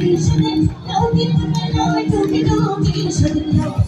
I'll be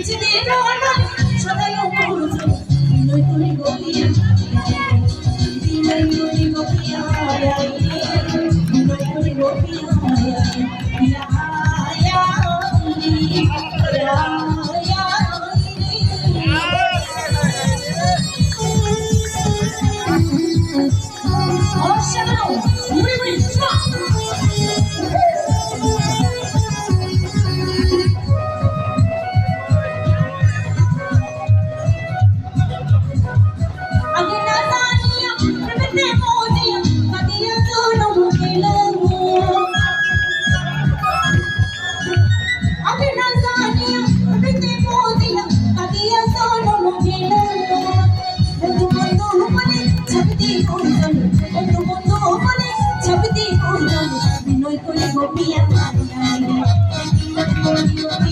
పిలిచి నేను Thank you.